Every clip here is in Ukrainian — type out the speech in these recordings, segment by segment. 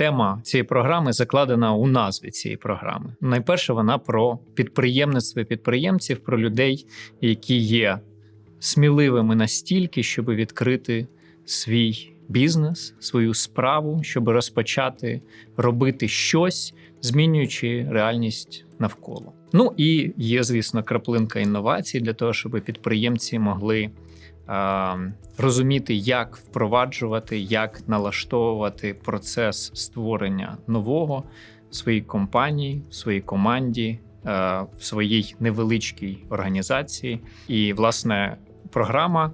тема цієї програми закладена у назві цієї програми. Найперше, вона про підприємництво підприємців, про людей, які є сміливими настільки, щоб відкрити свій бізнес, свою справу, щоб розпочати робити щось, змінюючи реальність навколо. Ну і є, звісно, краплинка інновацій для того, щоб підприємці могли розуміти, як впроваджувати, як налаштовувати процес створення нового в своїй компанії, в своїй команді, е, в своїй невеличкій організації. І, власне, програма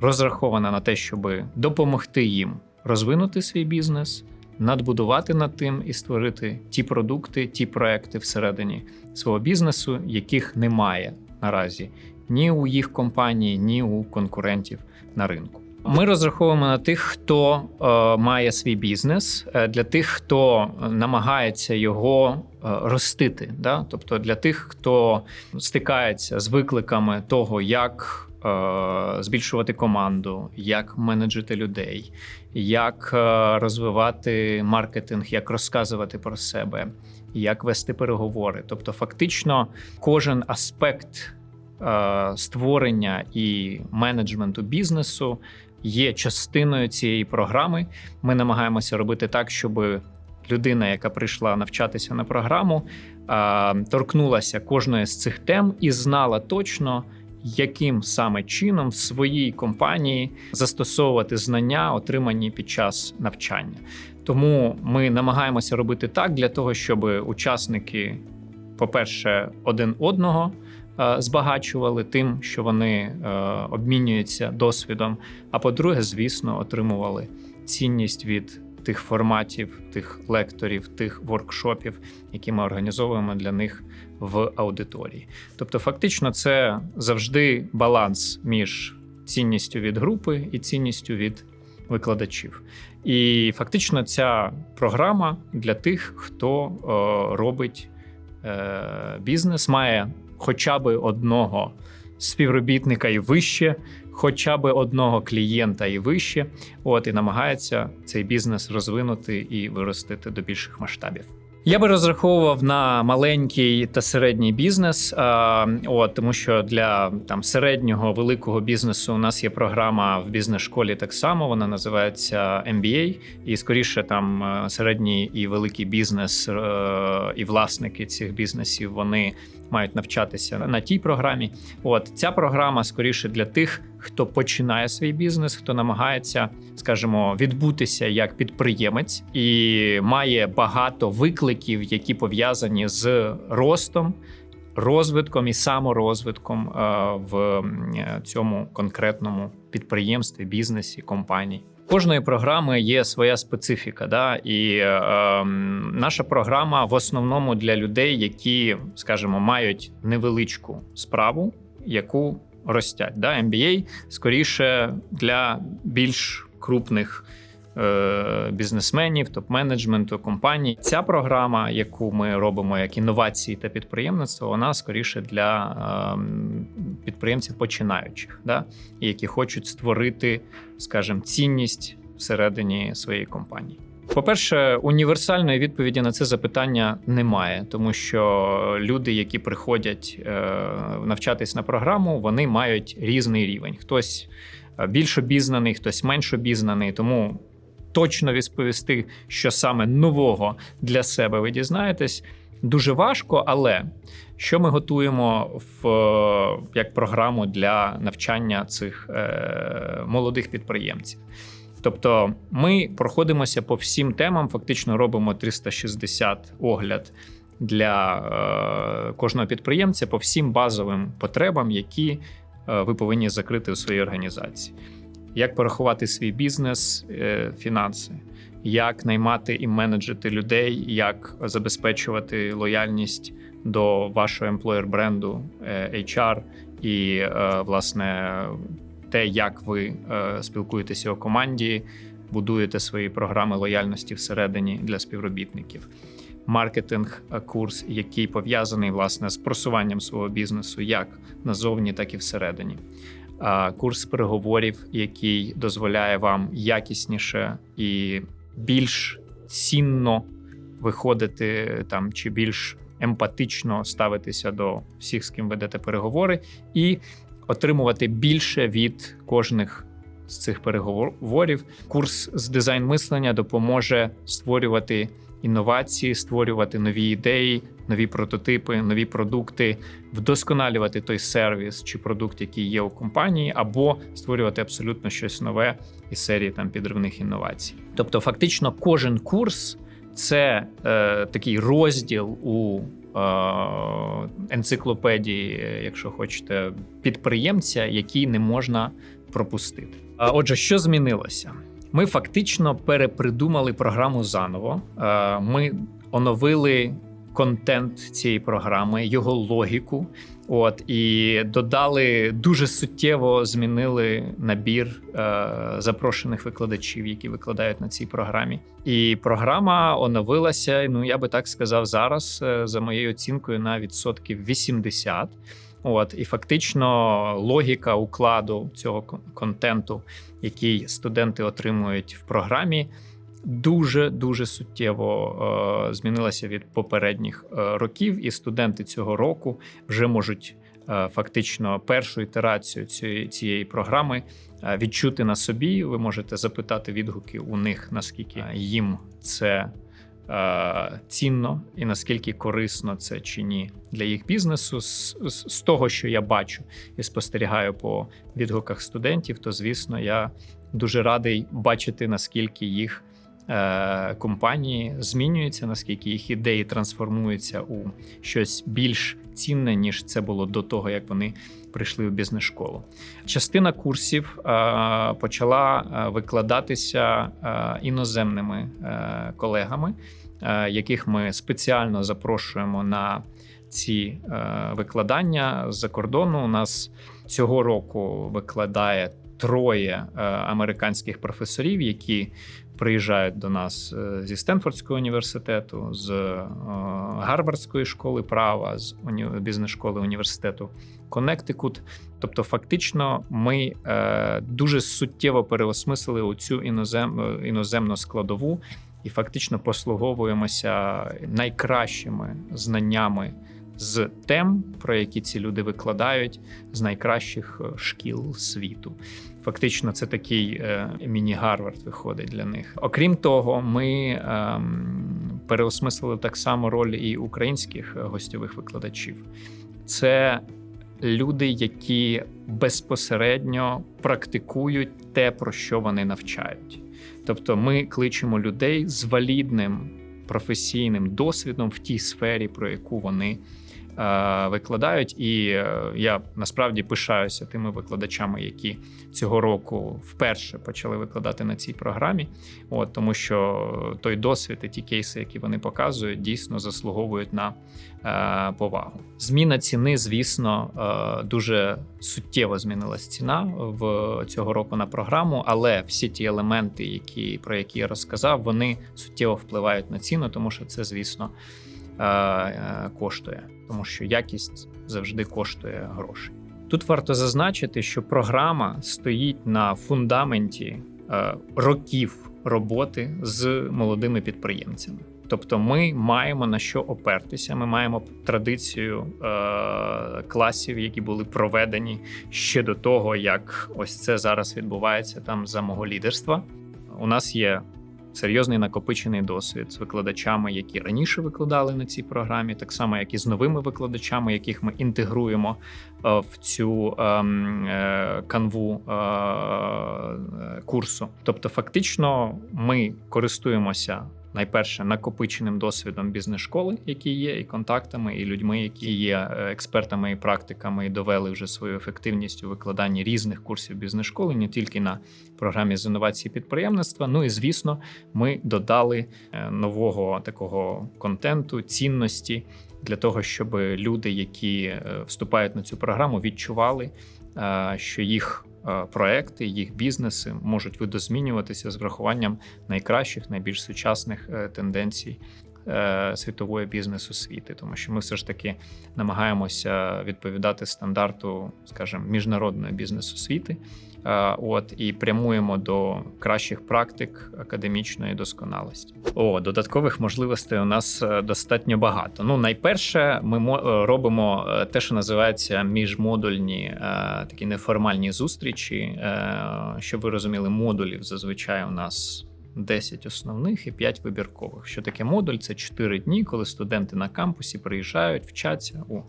розрахована на те, щоб допомогти їм розвинути свій бізнес, надбудувати над тим і створити ті продукти, ті проекти всередині свого бізнесу, яких немає наразі ні у їх компанії, ні у конкурентів на ринку. Ми розраховуємо на тих, хто е, має свій бізнес, е, для тих, хто намагається його е, ростити. Да? Тобто для тих, хто стикається з викликами того, як Е, збільшувати команду, як менеджити людей, як е, розвивати маркетинг, як розказувати про себе, як вести переговори. Тобто, фактично, кожен аспект е, створення і менеджменту бізнесу є частиною цієї програми. Ми намагаємося робити так, щоб людина, яка прийшла навчатися на програму, торкнулася кожної з цих тем і знала точно яким саме чином в своїй компанії застосовувати знання, отримані під час навчання. Тому ми намагаємося робити так для того, щоб учасники, по-перше, один одного е, збагачували тим, що вони е, обмінюються досвідом. А по-друге, звісно, отримували цінність від тих форматів, тих лекторів, тих воркшопів, які ми організовуємо для них в аудиторії. Тобто, фактично, це завжди баланс між цінністю від групи і цінністю від викладачів. І фактично, ця програма для тих, хто е, робить е, бізнес, має хоча б одного співробітника і вище, хоча б одного клієнта і вище. От і намагається цей бізнес розвинути і виростити до більших масштабів. Я би розраховував на маленький та середній бізнес, а, от тому що для там середнього великого бізнесу у нас є програма в бізнес-школі. Так само вона називається MBA, і скоріше там е, середній і великий бізнес е, і власники цих бізнесів вони мають навчатися на тій програмі. От ця програма скоріше для тих, хто починає свій бізнес, хто намагається, скажімо, відбутися як підприємець і має багато викликів, які пов'язані з ростом. Розвитком і саморозвитком е, в цьому конкретному підприємстві, бізнесі, компанії кожної програми є своя специфіка. Да? І е, наша програма в основному для людей, які, скажімо, мають невеличку справу, яку ростять. Да? MBA скоріше для більш крупних. Е, бізнесменів, топ-менеджменту компаній. Ця програма, яку ми робимо як інновації та підприємництво, вона скоріше для ем, підприємців починаючих, да? які хочуть створити, скажімо, цінність всередині своєї компанії. По-перше, універсальної відповіді на це запитання немає, тому що люди, які приходять е, навчатись на програму, вони мають різний рівень. Хтось е, більш обізнаний, хтось менш обізнаний. Тому точно відповісти, що саме нового для себе ви дізнаєтесь, дуже важко. Але що ми готуємо в як програму для навчання цих е, молодих підприємців? Тобто ми проходимося по всім темам, фактично робимо 360 огляд для е, кожного підприємця по всім базовим потребам, які е, ви повинні закрити у своїй організації як порахувати свій бізнес, е, фінанси, як наймати і менеджити людей, як забезпечувати лояльність до вашого емплоєр бренду HR і е, власне те, як ви е, спілкуєтеся у команді, будуєте свої програми лояльності всередині для співробітників. Маркетинг курс, який пов'язаний власне з просуванням свого бізнесу, як назовні, так і всередині курс переговорів, який дозволяє вам якісніше і більш цінно виходити там чи більш емпатично ставитися до всіх, з ким ведете переговори, і отримувати більше від кожних з цих переговорів. Курс з дизайн мислення допоможе створювати інновації, створювати нові ідеї, нові прототипи, нові продукти, вдосконалювати той сервіс чи продукт, який є у компанії, або створювати абсолютно щось нове із серії там підривних інновацій. Тобто, фактично, кожен курс це е, такий розділ у е, енциклопедії, якщо хочете, підприємця, який не можна пропустити. Отже, що змінилося? Ми фактично перепридумали програму заново. Е, Ми оновили контент цієї програми, його логіку. От і додали дуже суттєво змінили набір е, запрошених викладачів, які викладають на цій програмі. І програма оновилася. Ну я би так сказав, зараз е, за моєю оцінкою на відсотків 80. От і фактично логіка укладу цього кон- контенту, який студенти отримують в програмі, дуже дуже суттєво е, змінилася від попередніх е, років, і студенти цього року вже можуть е, фактично першу ітерацію цієї, цієї програми е, відчути на собі. Ви можете запитати відгуки у них, наскільки їм це. е, Цінно і наскільки корисно це чи ні для їх бізнесу. З, з, з того, що я бачу і спостерігаю по відгуках студентів, то звісно, я дуже радий бачити, наскільки їх е, компанії змінюються, наскільки їх ідеї трансформуються у щось більш цінне, ніж це було до того, як вони прийшли у бізнес-школу. Частина курсів е, почала е, викладатися іноземними колегами, яких ми спеціально запрошуємо на ці викладання з-за кордону. У нас цього року викладає троє американських професорів, які приїжджають до нас е, зі Стенфордського університету, з е, Гарвардської школи права, з бізнес-школи університету Коннектикут. Тобто, фактично, ми е, дуже суттєво переосмислили оцю інозем, іноземну складову і фактично послуговуємося найкращими знаннями з тем, про які ці люди викладають, з найкращих шкіл світу. Фактично, це такий е, міні-Гарвард виходить для них. Окрім того, ми ем, переосмислили так само роль і українських е, гостьових викладачів. Це люди, які безпосередньо практикують те, про що вони навчають. Тобто, ми кличемо людей з валідним професійним досвідом в тій сфері, про яку вони викладають. І е, я насправді пишаюся тими викладачами, які цього року вперше почали викладати на цій програмі. От тому, що той досвід і ті кейси, які вони показують, дійсно заслуговують на е, повагу. Зміна ціни, звісно, е, дуже суттєво змінилась ціна в цього року на програму, але всі ті елементи, які про які я розказав, вони суттєво впливають на ціну, тому що це, звісно, е, е, коштує, тому що якість завжди коштує грошей. Тут варто зазначити, що програма стоїть на фундаменті е, років роботи з молодими підприємцями. Тобто, ми маємо на що опертися. Ми маємо традицію е, класів, які були проведені ще до того, як ось це зараз відбувається там за мого лідерства. У нас є серйозний накопичений досвід з викладачами, які раніше викладали на цій програмі, так само як і з новими викладачами, яких ми інтегруємо е, в цю ем, е, канву е, курсу. Тобто, фактично, ми користуємося. Найперше накопиченим досвідом бізнес-школи, які є, і контактами, і людьми, які є е, експертами і практиками, і довели вже свою ефективність у викладанні різних курсів бізнес-школи, не тільки на програмі з інновації підприємництва. Ну і звісно, ми додали е, нового такого контенту, цінності для того, щоб люди, які е, вступають на цю програму, відчували, що їх проекти, їх бізнеси можуть видозмінюватися з врахуванням найкращих, найбільш сучасних е, тенденцій. е, Світової бізнес освіти, тому що ми все ж таки намагаємося відповідати стандарту, скажімо, міжнародної бізнес освіти. Е, От і прямуємо до кращих практик академічної досконалості. О, додаткових можливостей у нас е, достатньо багато. Ну, найперше, ми е, робимо е, те, що називається міжмодульні такі неформальні зустрічі. Щоб ви розуміли, модулів зазвичай у нас 10 основних і 5 вибіркових. Що таке модуль? Це 4 дні, коли студенти на кампусі приїжджають, вчаться у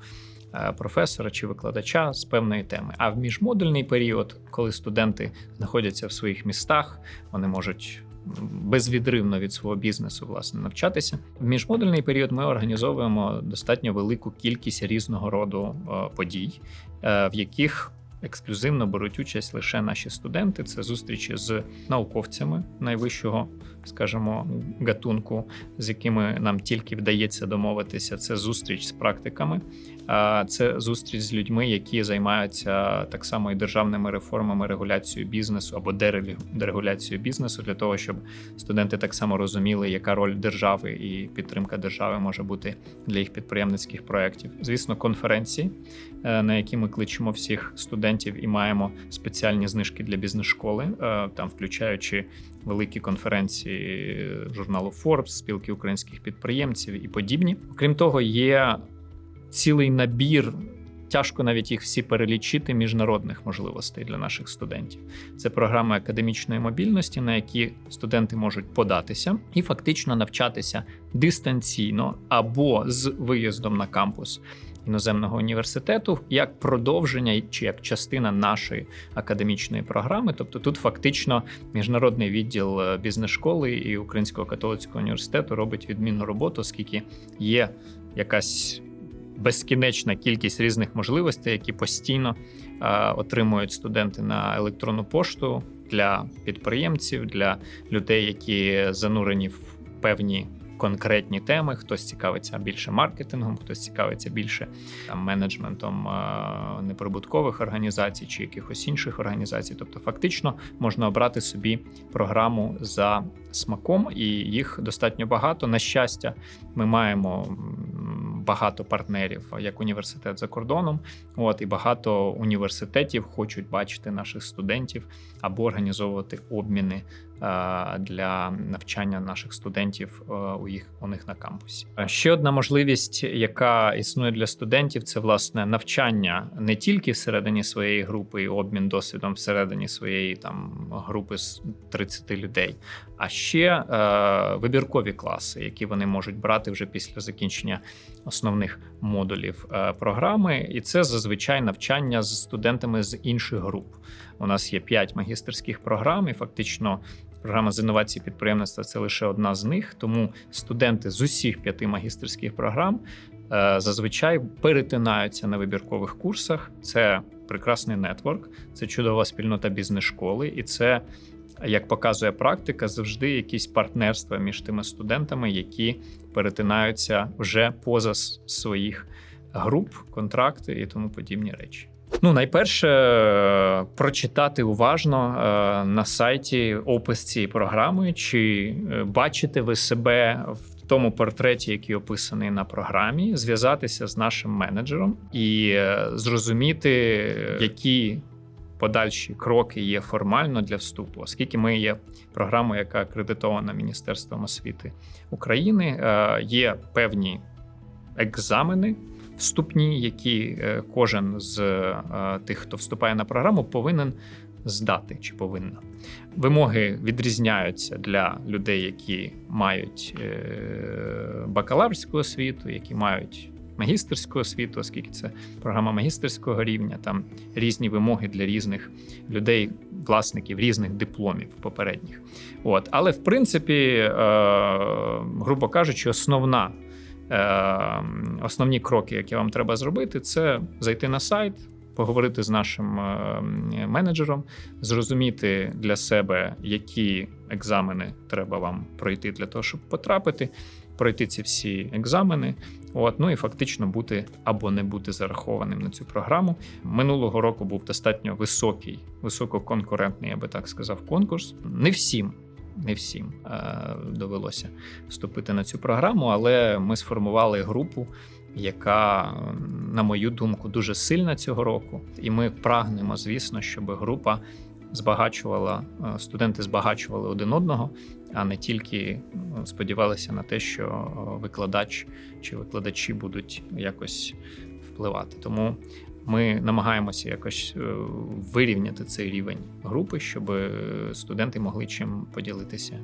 професора чи викладача з певної теми. А в міжмодульний період, коли студенти знаходяться в своїх містах, вони можуть безвідривно від свого бізнесу власне навчатися. В міжмодульний період ми організовуємо достатньо велику кількість різного роду е, подій, е, в яких ексклюзивно беруть участь лише наші студенти. Це зустрічі з науковцями найвищого, скажімо, гатунку, з якими нам тільки вдається домовитися. Це зустріч з практиками, це зустріч з людьми, які займаються так само і державними реформами, регуляцією бізнесу або дерегуляцією бізнесу для того, щоб студенти так само розуміли, яка роль держави і підтримка держави може бути для їх підприємницьких проєктів. Звісно, конференції, е, на які ми кличемо всіх студентів і маємо спеціальні знижки для бізнес-школи, е, там включаючи великі конференції журналу Forbes, спілки українських підприємців і подібні. Окрім того, є цілий набір. Тяжко навіть їх всі перелічити міжнародних можливостей для наших студентів. Це програми академічної мобільності, на які студенти можуть податися і фактично навчатися дистанційно або з виїздом на кампус іноземного університету як продовження чи як частина нашої академічної програми. Тобто тут фактично міжнародний відділ е, бізнес-школи і Українського католицького університету робить відмінну роботу, оскільки є якась безкінечна кількість різних можливостей, які постійно е, отримують студенти на електронну пошту для підприємців, для людей, які занурені в певні. Конкретні теми, хтось цікавиться більше маркетингом, хтось цікавиться більше там, менеджментом е, неприбуткових організацій чи якихось інших організацій. Тобто, фактично можна обрати собі програму за смаком, і їх достатньо багато. На щастя, ми маємо багато партнерів, як університет за кордоном. От і багато університетів хочуть бачити наших студентів або організовувати обміни для навчання наших студентів у їх у них на кампусі. Ще одна можливість, яка існує для студентів, це власне навчання не тільки всередині своєї групи і обмін досвідом всередині своєї там групи з 30 людей, а ще е, вибіркові класи, які вони можуть брати вже після закінчення основних модулів е, програми, і це зазвичай навчання з студентами з інших груп. У нас є 5 магістерських програм, і фактично програма з інновації підприємництва це лише одна з них. Тому студенти з усіх п'яти магістерських програм е, зазвичай перетинаються на вибіркових курсах. Це прекрасний нетворк, це чудова спільнота бізнес-школи, і це. Як показує практика, завжди якісь партнерства між тими студентами, які перетинаються вже поза своїх груп, контракти і тому подібні речі. Ну, найперше, е, прочитати уважно е, на сайті опис цієї програми, чи е, бачите ви себе в тому портреті, який описаний на програмі, зв'язатися з нашим менеджером і зрозуміти, які подальші кроки є формально для вступу, оскільки ми є програмою, яка акредитована Міністерством освіти України, е, є певні екзамени вступні, які е, кожен з е, тих, хто вступає на програму, повинен здати чи повинна. Вимоги відрізняються для людей, які мають бакалаврську освіту, які мають магістерську освіту, оскільки це програма магістерського рівня, там різні вимоги для різних людей, власників різних дипломів попередніх. От, але в принципі, е, грубо кажучи, основна. Е, Основні кроки, які вам треба зробити, це зайти на сайт, поговорити з нашим е, менеджером, зрозуміти для себе, які екзамени треба вам пройти для того, щоб потрапити, пройти ці всі екзамени. От, ну і фактично бути або не бути зарахованим на цю програму. Минулого року був достатньо високий, висококонкурентний, я би так сказав, конкурс. Не всім. Не всім е, довелося вступити на цю програму, але ми сформували групу, яка, на мою думку, дуже сильна цього року. І ми прагнемо, звісно, щоб група збагачувала е, студенти, збагачували один одного, а не тільки е, сподівалися на те, що викладач чи викладачі будуть якось впливати. Тому ми намагаємося якось е, вирівняти цей рівень групи, щоб е, студенти могли чим поділитися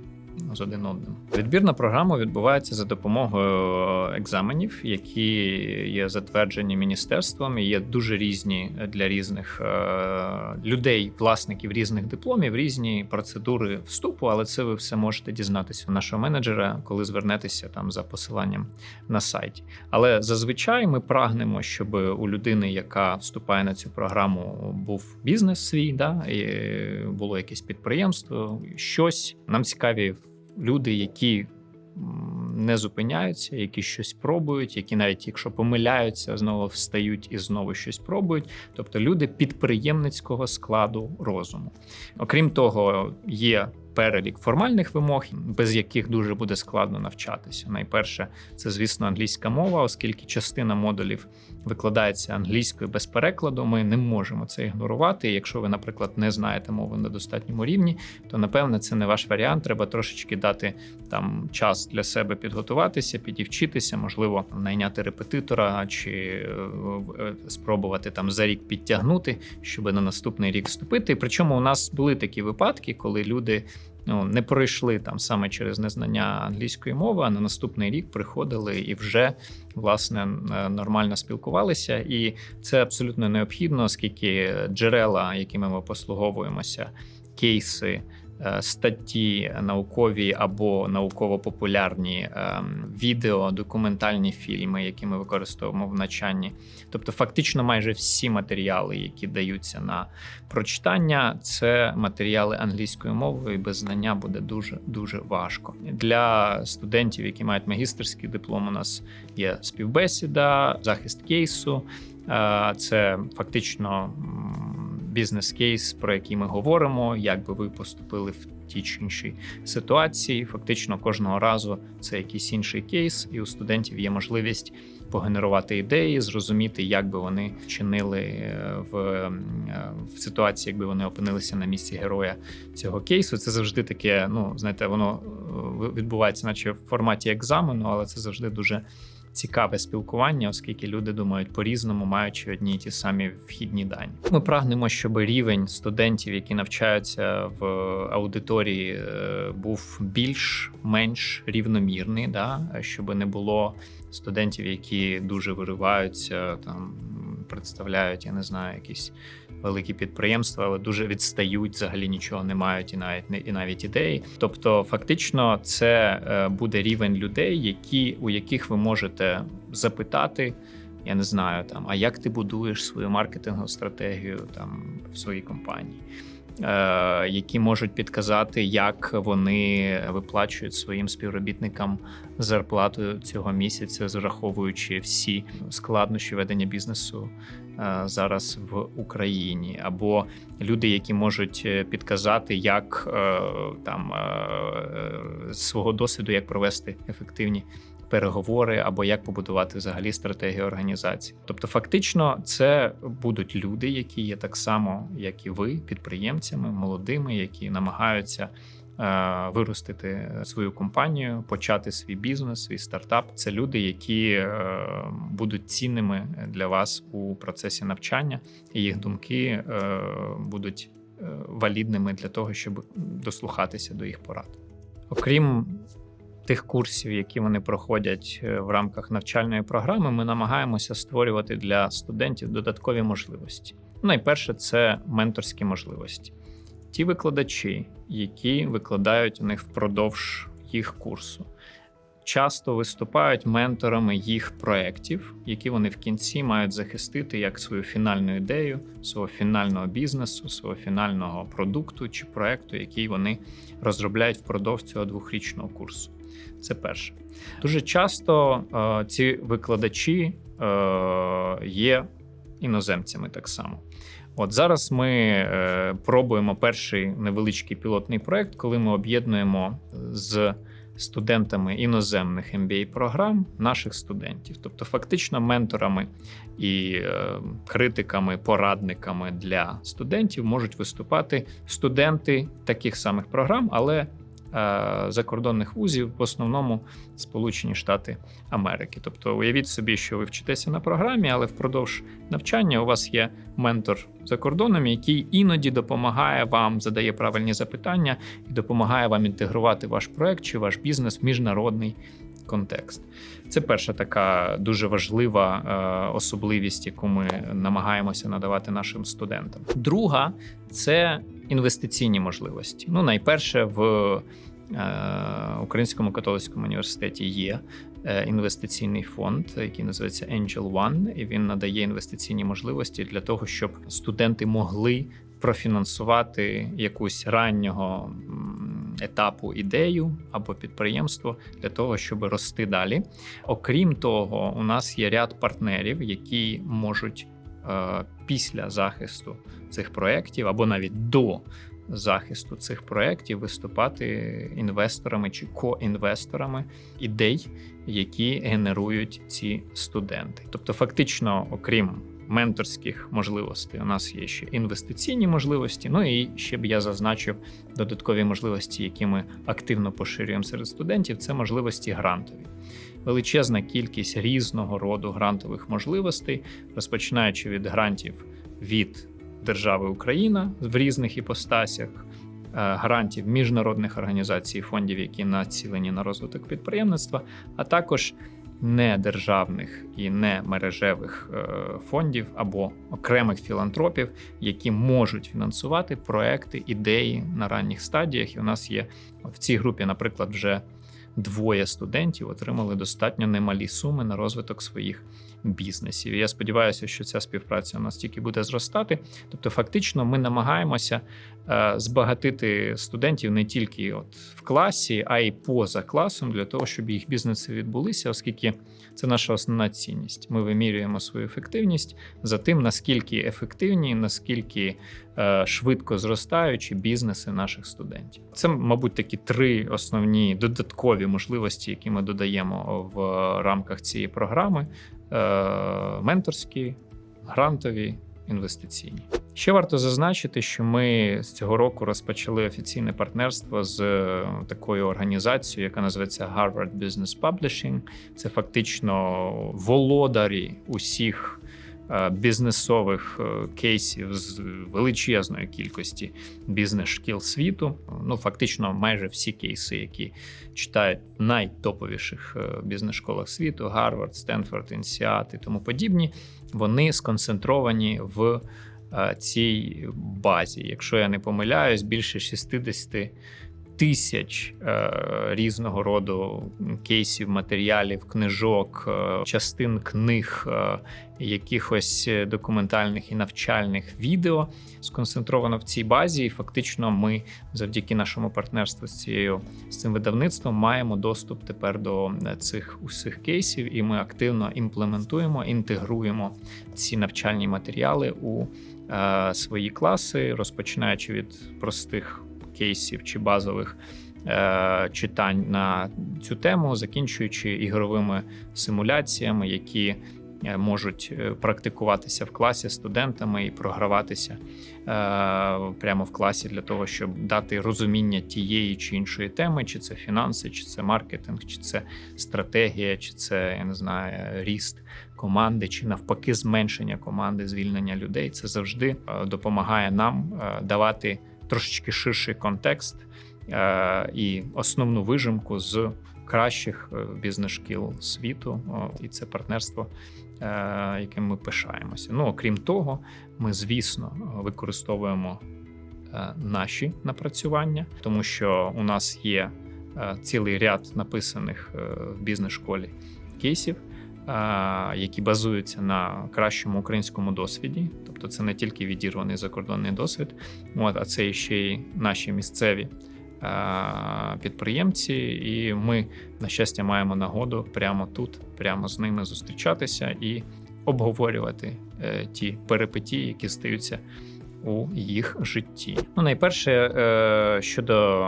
з один одним. Відбір на програму відбувається за допомогою екзаменів, які є затверджені міністерством. і Є дуже різні для різних е, людей, власників різних дипломів, різні процедури вступу. Але це ви все можете дізнатися у нашого менеджера, коли звернетеся там за посиланням на сайті. Але зазвичай ми прагнемо, щоб у людини, яка вступає на цю програму, був бізнес свій, да і було якесь підприємство, щось нам цікаві люди, які не зупиняються, які щось пробують, які навіть якщо помиляються, знову встають і знову щось пробують. Тобто люди підприємницького складу розуму. Окрім того, є перелік формальних вимог, без яких дуже буде складно навчатися. Найперше, це звісно англійська мова, оскільки частина модулів викладається англійською без перекладу. Ми не можемо це ігнорувати. Якщо ви, наприклад, не знаєте мови на достатньому рівні, то напевне це не ваш варіант. Треба трошечки дати там час для себе підготуватися, підівчитися, можливо, найняти репетитора чи е, е, спробувати там за рік підтягнути, щоб на наступний рік вступити. Причому у нас були такі випадки, коли люди. Ну, не пройшли там саме через незнання англійської мови, а на наступний рік приходили і вже власне е, нормально спілкувалися. І це абсолютно необхідно, оскільки джерела, якими ми послуговуємося, кейси. Е, Статті наукові або науково-популярні ем, відео, документальні фільми, які ми використовуємо в навчанні. Тобто, фактично, майже всі матеріали, які даються на прочитання, це матеріали англійською мовою, і без знання буде дуже дуже важко. Для студентів, які мають магістерський диплом, у нас є співбесіда, захист кейсу. Е, Це фактично бізнес-кейс, про який ми говоримо, як би ви поступили в тій чи іншій ситуації. Фактично кожного разу це якийсь інший кейс, і у студентів є можливість погенерувати ідеї, зрозуміти, як би вони вчинили е, в, е, в ситуації, якби вони опинилися на місці героя цього кейсу. Це завжди таке. Ну знаєте, воно е, відбувається, наче в форматі екзамену, але це завжди дуже. Цікаве спілкування, оскільки люди думають по-різному, маючи одні й ті самі вхідні дані. Ми прагнемо, щоб рівень студентів, які навчаються в аудиторії, е, був більш-менш рівномірний, да? щоб не було студентів, які дуже вириваються, там представляють, я не знаю, якісь великі підприємства, але дуже відстають, взагалі нічого не мають і навіть і навіть ідеї. Тобто, фактично, це е, буде рівень людей, які у яких ви можете запитати. Я не знаю там, а як ти будуєш свою маркетингову стратегію там в своїй компанії, е, які можуть підказати, як вони виплачують своїм співробітникам зарплату цього місяця, зраховуючи всі складнощі ведення бізнесу зараз в Україні, або люди, які можуть е, підказати, як е, там е, свого досвіду, як провести ефективні переговори, або як побудувати взагалі стратегію організації. Тобто, фактично, це будуть люди, які є так само, як і ви, підприємцями, молодими, які намагаються. Е, Виростити свою компанію, почати свій бізнес, свій стартап. Це люди, які е, будуть цінними для вас у процесі навчання, і їх думки е, будуть валідними для того, щоб дослухатися до їх порад. Окрім тих курсів, які вони проходять в рамках навчальної програми, ми намагаємося створювати для студентів додаткові можливості. Найперше, це менторські можливості. Ті викладачі, які викладають у них впродовж їх курсу, часто виступають менторами їх проєктів, які вони в кінці мають захистити як свою фінальну ідею, свого фінального бізнесу, свого фінального продукту чи проєкту, який вони розробляють впродовж цього двохрічного курсу. Це перше. Дуже часто е, ці викладачі е, є іноземцями так само. От зараз ми е, пробуємо перший невеличкий пілотний проект, коли ми об'єднуємо з студентами іноземних MBA програм наших студентів, тобто фактично менторами і е, критиками, порадниками для студентів можуть виступати студенти таких самих програм, але Е, закордонних вузів, в основному Сполучені Штати Америки. Тобто, уявіть собі, що ви вчитеся на програмі, але впродовж навчання у вас є ментор за кордоном, який іноді допомагає вам, задає правильні запитання і допомагає вам інтегрувати ваш проект чи ваш бізнес в міжнародний. Контекст це перша така дуже важлива е, особливість, яку ми намагаємося надавати нашим студентам. Друга це інвестиційні можливості. Ну, найперше, в е, Українському католицькому університеті є е, інвестиційний фонд, який називається Angel One, і він надає інвестиційні можливості для того, щоб студенти могли профінансувати якусь раннього етапу ідею або підприємство для того, щоб рости далі. Окрім того, у нас є ряд партнерів, які можуть Е, після захисту цих проєктів або навіть до захисту цих проєктів виступати інвесторами чи коінвесторами ідей, які генерують ці студенти. Тобто, фактично, окрім менторських можливостей, у нас є ще інвестиційні можливості. Ну і ще б я зазначив додаткові можливості, які ми активно поширюємо серед студентів. Це можливості грантові величезна кількість різного роду грантових можливостей, розпочинаючи від грантів від держави Україна в різних іпостасях, е, грантів міжнародних організацій, фондів, які націлені на розвиток підприємництва, а також недержавних і не мережевих е, фондів або окремих філантропів, які можуть фінансувати проекти, ідеї на ранніх стадіях. І у нас є в цій групі, наприклад, вже двоє студентів отримали достатньо немалі суми на розвиток своїх бізнесів. Я сподіваюся, що ця співпраця у нас тільки буде зростати. Тобто, фактично, ми намагаємося е, збагатити студентів не тільки от в класі, а й поза класом для того, щоб їх бізнеси відбулися, оскільки це наша основна цінність. Ми вимірюємо свою ефективність за тим, наскільки ефективні, наскільки е, швидко зростаючі бізнеси наших студентів. Це, мабуть, такі три основні додаткові можливості, які ми додаємо в рамках цієї програми. Е, менторські, грантові, інвестиційні. Ще варто зазначити, що ми з цього року розпочали офіційне партнерство з е, такою організацією, яка називається Harvard Business Publishing. Це фактично володарі усіх бізнесових е, кейсів з величезної кількості бізнес-шкіл світу. Ну фактично, майже всі кейси, які читають в найтоповіших е, бізнес-школах світу: Гарвард, Стенфорд, Інсіат і тому подібні, вони сконцентровані в цій базі. Якщо я не помиляюсь, більше 60 тисяч е, різного роду кейсів, матеріалів, книжок, е, частин книг, е, якихось документальних і навчальних відео сконцентровано в цій базі. І фактично, ми завдяки нашому партнерству з цією з цим видавництвом маємо доступ тепер до цих усіх кейсів, і ми активно імплементуємо, інтегруємо ці навчальні матеріали у свої класи, розпочинаючи від простих кейсів чи базових е, читань на цю тему, закінчуючи ігровими симуляціями, які е, можуть е, практикуватися в класі студентами і програватися прямо в класі для того, щоб дати розуміння тієї чи іншої теми, чи це фінанси, чи це маркетинг, чи це стратегія, чи це я не знаю ріст команди, чи навпаки зменшення команди, звільнення людей. Це завжди допомагає нам давати трошечки ширший контекст е, і основну вижимку з кращих е, бізнес-шкіл світу. І це партнерство, е, яким ми пишаємося. Ну окрім того, ми, звісно, використовуємо наші напрацювання, тому що у нас є цілий ряд написаних в бізнес-школі кейсів які базуються на кращому українському досвіді, тобто це не тільки відірваний закордонний досвід, от, а це ще й наші місцеві підприємці, і ми, на щастя, маємо нагоду прямо тут, прямо з ними зустрічатися і обговорювати е, ті перипетії, які стаються у їх житті. Ну, найперше, е, щодо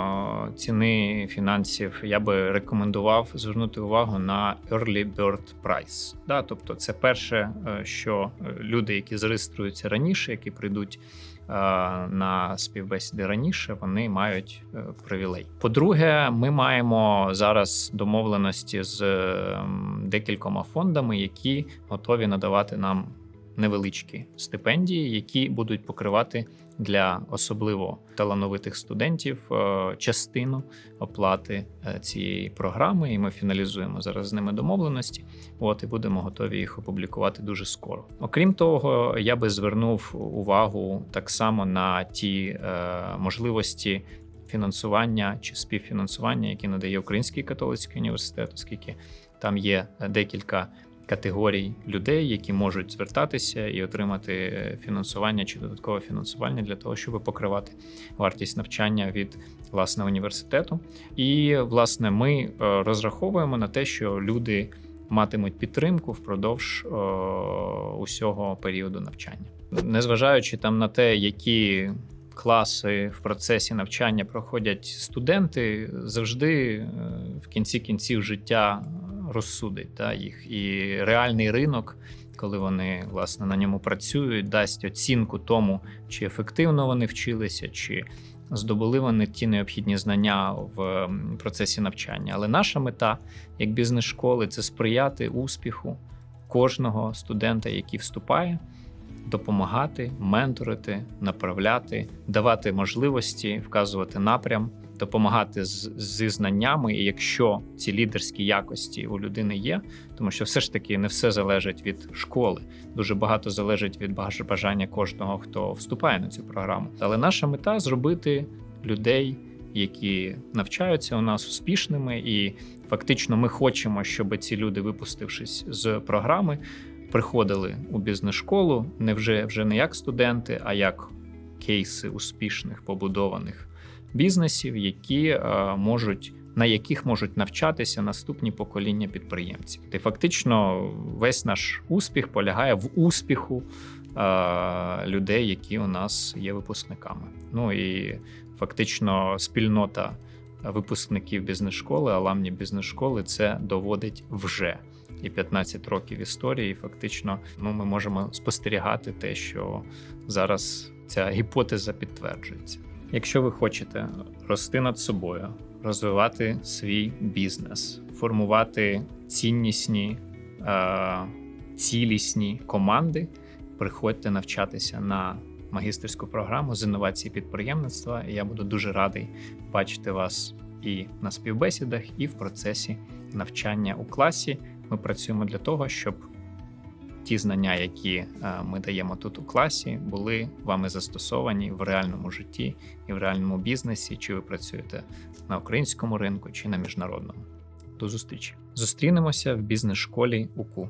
ціни фінансів, я би рекомендував звернути увагу на Early Bird Price. Да, тобто, це перше, е, що люди, які зареєструються раніше, які прийдуть е, на співбесіди раніше, вони мають е, привілей. По-друге, ми маємо зараз домовленості з ем, декількома фондами, які готові надавати нам невеличкі стипендії, які будуть покривати для особливо талановитих студентів е, частину оплати е, цієї програми. І ми фіналізуємо зараз з ними домовленості. От і будемо готові їх опублікувати дуже скоро. Окрім того, я би звернув увагу так само на ті е, можливості. Фінансування чи співфінансування, які надає Український католицький університет, оскільки там є декілька категорій людей, які можуть звертатися і отримати фінансування чи додаткове фінансування для того, щоб покривати вартість навчання від власне університету. І власне ми е, розраховуємо на те, що люди матимуть підтримку впродовж е, усього періоду навчання, незважаючи там на те, які класи в процесі навчання проходять студенти, завжди е, в кінці кінців життя розсудить да, їх. І реальний ринок, коли вони власне на ньому працюють, дасть оцінку тому, чи ефективно вони вчилися, чи здобули вони ті необхідні знання в процесі навчання. Але наша мета як бізнес-школи це сприяти успіху кожного студента, який вступає. Допомагати, менторити, направляти, давати можливості, вказувати напрям допомагати з, зі знаннями, і якщо ці лідерські якості у людини є, тому що все ж таки не все залежить від школи, дуже багато залежить від бажання кожного, хто вступає на цю програму. Але наша мета зробити людей, які навчаються у нас успішними, і фактично ми хочемо, щоб ці люди, випустившись з програми, приходили у бізнес-школу не вже вже не як студенти, а як кейси успішних побудованих бізнесів, які е, можуть на яких можуть навчатися наступні покоління підприємців. І фактично весь наш успіх полягає в успіху е, людей, які у нас є випускниками. Ну і фактично спільнота випускників бізнес-школи, аламні бізнес-школи це доводить вже. І 15 років історії, фактично, ну ми можемо спостерігати те, що зараз ця гіпотеза підтверджується. Якщо ви хочете рости над собою, розвивати свій бізнес, формувати ціннісні, е, цілісні команди, приходьте навчатися на магістерську програму з інновації підприємництва. Я буду дуже радий бачити вас і на співбесідах, і в процесі навчання у класі. Ми працюємо для того, щоб ті знання, які е, ми даємо тут у класі, були вами застосовані в реальному житті і в реальному бізнесі, чи ви працюєте на українському ринку, чи на міжнародному. До зустрічі! Зустрінемося в бізнес-школі УКУ.